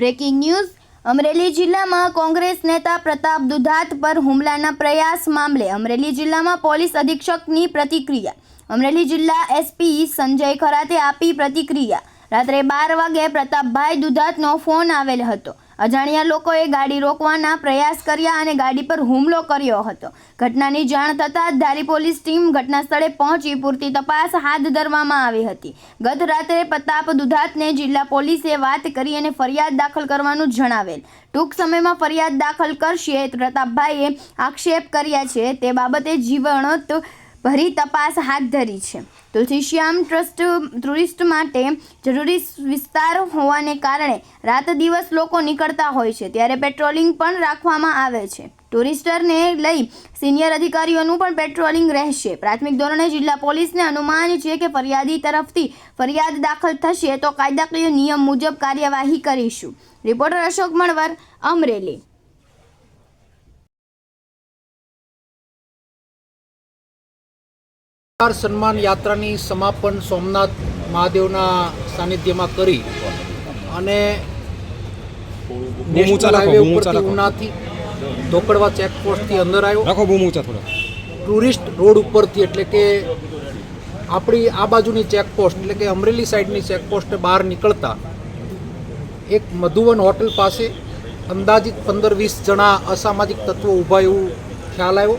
Breaking news, Amreli જિલ્લામાં કોંગ્રેસ નેતા પ્રતાપ દુધાત પર હુમલાના પ્રયાસ મામલે અમરેલી જિલ્લામાં પોલીસ અધિક્ષકની પ્રતિક્રિયા. અમરેલી જિલ્લા એસપી સંજય ખરાતે આપી પ્રતિક્રિયા. રાત્રે બાર વાગે પ્રતાપભાઈ દુધાતનો ફોન આવેલ હતો. અજાણ્યા લોકોએ ગાડી રોકવાના પ્રયાસ કર્યા અને ગાડી પર હુમલો કર્યો હતો. ઘટનાની જાણ થતાં ધારી પોલીસ ટીમ ઘટના સ્થળે પહોંચી પૂરતી તપાસ હાથ ધરવામાં આવી હતી. ગત રાત્રે પ્રતાપ દુધાતને જિલ્લા પોલીસે વાત કરી અને ફરિયાદ દાખલ કરવાનું જણાવેલ. ટૂંક સમયમાં ફરિયાદ દાખલ કરશે. પ્રતાપભાઈએ આક્ષેપ કર્યા છે. તે બાબતે જીવણોત ભરી તપાસ હાથ ધરી છે. તુલસીશ્યામ ટ્રસ્ટ, ટુરિસ્ટ માટે જરૂરી વિસ્તાર હોવાને કારણે રાત દિવસ લોકો નીકળતા હોય છે, ત્યારે પેટ્રોલિંગ પણ રાખવામાં આવે છે. ટુરિસ્ટરને લઈ સિનિયર અધિકારીઓનું પણ પેટ્રોલિંગ રહેશે. પ્રાથમિક ધોરણે જિલ્લા પોલીસને અનુમાન છે કે ફરિયાદી તરફથી ફરિયાદ દાખલ થશે તો કાયદાકીય નિયમ મુજબ કાર્યવાહી કરીશું. રિપોર્ટર અશોક મણવર, અમરેલી. કાર સન્માન યાત્રાની સમાપન સોમનાથ મહાદેવના સાનિધ્યમાં કરી અને નેશનલ હાઈવે ઉપરથી ઉનાથી ધોકડવા ચેકપોસ્ટથી અંદર આવ્યો. રાખો બહુ ઊંચા થોડા. ટુરિસ્ટ રોડ ઉપરથી એટલે કે આપણી આ બાજુની ચેકપોસ્ટ એટલે કે અમરેલી સાઈડની ચેકપોસ્ટ બહાર નીકળતા એક મધુવન હોટલ પાસે અંદાજિત પંદર વીસ જણા અસામાજિક તત્વો ઊભા એવું ખ્યાલ આવ્યો.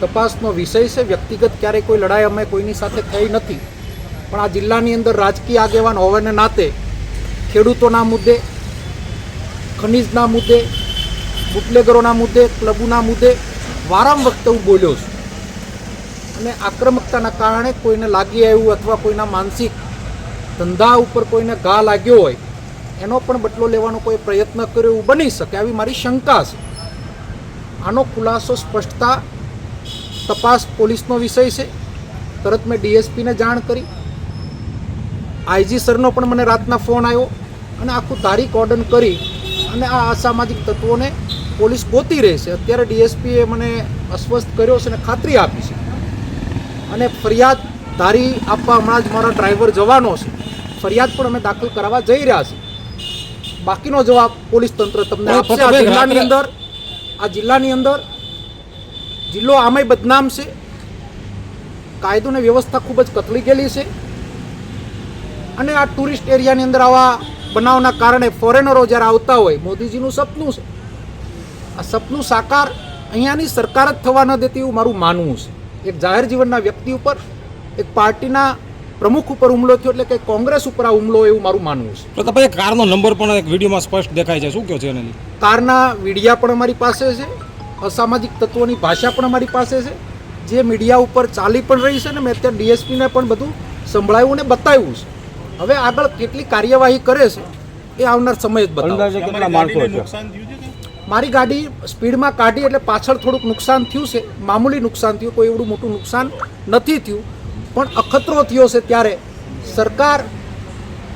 તપાસનો વિષય છે. વ્યક્તિગત ક્યારેય કોઈ લડાઈ અમે કોઈની સાથે થઈ નથી. પણ આ જિલ્લાની અંદર રાજકીય આગેવાન હોવાને નાતે ખેડૂતોના મુદ્દે, ખનીજના મુદ્દે, બુટલેગરોના મુદ્દે, ક્લબોના મુદ્દે વારંવાર વખતે હું બોલ્યો છું. અને આક્રમકતાના કારણે કોઈને લાગી આવ્યું અથવા કોઈના માનસિક ધંધા ઉપર કોઈને ઘા લાગ્યો હોય, એનો પણ બદલો લેવાનો કોઈ પ્રયત્ન કર્યો એવું બની શકે આવી મારી શંકા છે. આનો ખુલાસો સ્પષ્ટતા તપાસ પોલીસનો વિષય છે. તરત મેં ડીએસપીને જાણ કરી. આઈજી સરનો પણ મને રાતના ફોન આવ્યો અને આખું તારીખ ઓર્ડન કરી અને આ અસામાજિક તત્વોને પોલીસ ગોતી રહેશે અત્યારે ડીએસપીએ મને અસ્વસ્થ કર્યો છે અને ખાતરી આપી છે. અને ફરિયાદ ધારી આપવા હમણાં જ મારા ડ્રાઈવર જવાનો છે. ફરિયાદ પણ અમે દાખલ કરાવવા જઈ રહ્યા છીએ. બાકીનો જવાબ પોલીસ તંત્ર તમને આપશે. આ જિલ્લાની અંદર આ જિલ્લાની અંદર જિલ્લો આમાંય બદનામ છે. કાયદોને વ્યવસ્થા ખૂબ જ કથળી ગયેલી છે. અને આ ટુરિસ્ટ એરિયાની અંદર આવા બનાવના કારણે ફોરેનરો જ્યારે આવતા હોય મોદીજીનું સપનું છે. આ સપનું સાકાર અહીંયાની સરકાર જ થવા ન દેતી એવું મારું માનવું છે. એક જાહેર જીવનના વ્યક્તિ ઉપર એક પાર્ટીના પ્રમુખ ઉપર હુમલો થયો એટલે કે કોંગ્રેસ ઉપર આ હુમલો એવું મારું માનવું છે. તો તમે કારનો નંબર પણ એક વિડીયોમાં સ્પષ્ટ દેખાય છે. શું કહો છો એને કારના વિડીયા પણ અમારી પાસે છે. અસામાજિક તત્વોની ભાષા પણ અમારી પાસે છે. જે મીડિયા ઉપર ચાલી પણ રહી છે ને મેં અત્યારે ડીએસપીને પણ બધું સંભળાયું ને બતાવ્યું છે. હવે આગળ કેટલી કાર્યવાહી કરે છે એ આવનાર સમય જ બતાવશે મારી ગાડી સ્પીડમાં કાઢી એટલે પાછળ થોડુંક નુકસાન થયું છે. મામૂલી નુકસાન થયું કોઈ એવડું મોટું નુકસાન નથી થયું. પણ અખતરો થયો છે ત્યારે સરકાર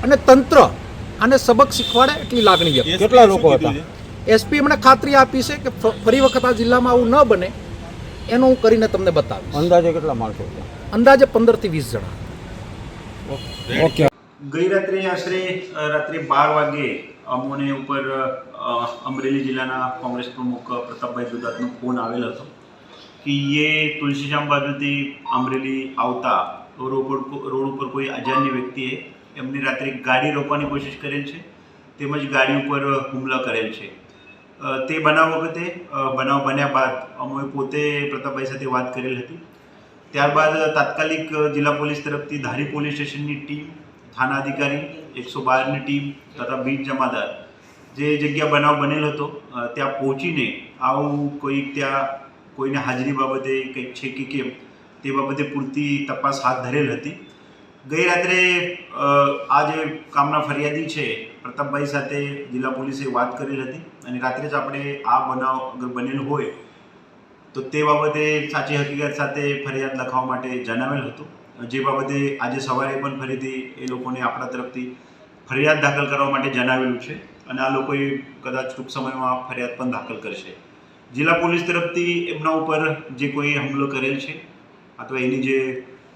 અને તંત્ર આને સબક શીખવાડે એટલી લાગણી વ્યક્ત કેટલા લોકો હતા? એસપી એમણે ખાતરી આપી છે કે ફરી વખત આ જિલ્લામાં આવું ન બને એનું હું કરીને તમને બતાવીશ. અંદાજે કેટલા માણસો અંદાજે પંદરથી વીસ જણા. ઓકે. ગઈ રાત્રે આશરે રાત્રે બાર વાગે અમોને ઉપર અમરેલી જિલ્લાના કોંગ્રેસ પ્રમુખ પ્રતાપભાઈ દુધાતનો ફોન આવેલ હતો કે એ તુલસીશ્યામ બાજુથી અમરેલી આવતા રોડ ઉપર રોડ ઉપર કોઈ અજાણ્ય વ્યક્તિએ એમની રાત્રે ગાડી રોકવાની કોશિશ કરેલ છે તેમજ ગાડી ઉપર હુમલા કરેલ છે. તે બનાવ વખતે બનાવ બન્યા બાદ અમે પોતે પ્રતાપભાઈ સાથે વાત કરેલ હતી. ત્યારબાદ તાત્કાલિક જિલ્લા પોલીસ તરફથી ધારી પોલીસ સ્ટેશનની ટીમ, થાના અધિકારી, એકસો બારની ટીમ તથા બીજ જમાદાર જે જગ્યા બનાવ બનેલ હતો ત્યાં પહોંચીને આવું કોઈ ત્યાં કોઈને હાજરી બાબતે કંઈક છે કે કેમ તે બાબતે પૂરતી તપાસ હાથ ધરેલ હતી. ગઈ રાત્રે આ જે કામના ફરિયાદી છે, પ્રતાપભાઈ સાથે જિલ્લા પોલીસે વાત કરી હતી અને રાત્રે જ આપણે આ બનાવ અગર બનેલ હોય, તો તે બાબતે સાચી હકીકત સાથે ફરિયાદ લખવા માટે જણાવેલ હતું. જે બાબતે આજે સવારે પણ ફરીથી એ લોકોને આપણા તરફથી ફરિયાદ દાખલ કરવા માટે જણાવેલું છે અને આ લોકોએ કદાચ ટૂંક સમયમાં ફરિયાદ પણ દાખલ કરશે. જિલ્લા પોલીસ તરફથી એમના ઉપર જે કોઈ હુમલો કરેલ છે, અથવા એની જે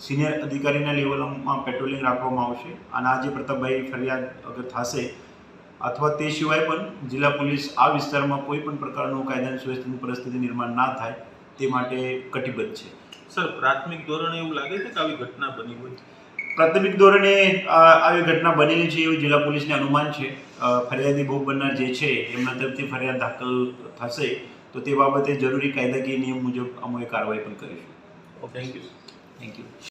સિનિયર અધિકારીના લેવલમાં પેટ્રોલિંગ રાખવામાં આવશે. અને આજે પ્રતાપભાઈ ફરિયાદ અગર થશે અથવા તે સિવાય પણ જિલ્લા પોલીસ આ વિસ્તારમાં કોઈ પણ પ્રકારનું કાયદાની સુવ્યવસ્થાની પરિસ્થિતિ નિર્માણ ના થાય તે માટે કટિબદ્ધ છે. સર પ્રાથમિક ધોરણે એવું લાગે છે કે આવી ઘટના બની હોય? પ્રાથમિક ધોરણે આવી ઘટના બનેલી છે એવું જિલ્લા પોલીસને અનુમાન છે. ફરિયાદી ભોગ બનનાર જે છે એમના તરફથી ફરિયાદ દાખલ થશે તો તે બાબતે જરૂરી કાયદાકીય નિયમ મુજબ અમે કાર્યવાહી પણ કરીશું. Thank you thank you